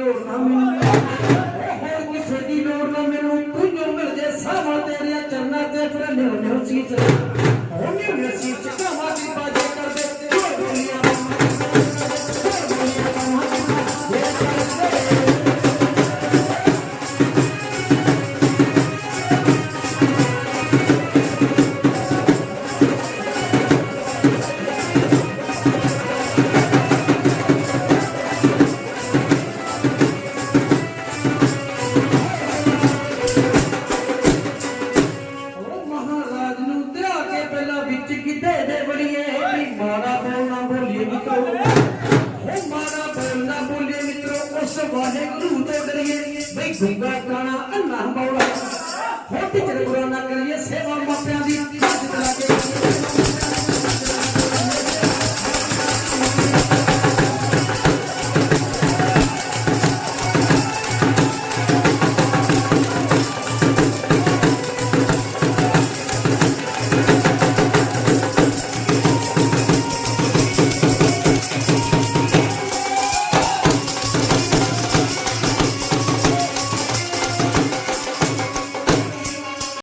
ਲੋੜ ਨਾ ਮੈਨੂੰ। ਹੋਰ ਕਿਸੇ ਦੀ ਲੋੜ ਨਾ ਮੈਨੂੰ। ਤੂੰ ਮਿਲ ਜੇ ਸਾਵਾ ਤੇਰੇ ਚਰਨਾਂ ਤੇ ਫਿਰ ਨਿਉ ਨਿਉ ਸੀਸ ਹੋ ਨਿਉ ਨਿਉ ਸੀਸ ਕਾਵਾ ਦੀ मारा बहना बोलिए मित्रों। मारा बहना बोलिए मित्रों, उस वाहे गुरु तो करिए भाई गुंगा गाना अल्लाह मौला हो टीचर ना करिए, सेवा मापिया दी।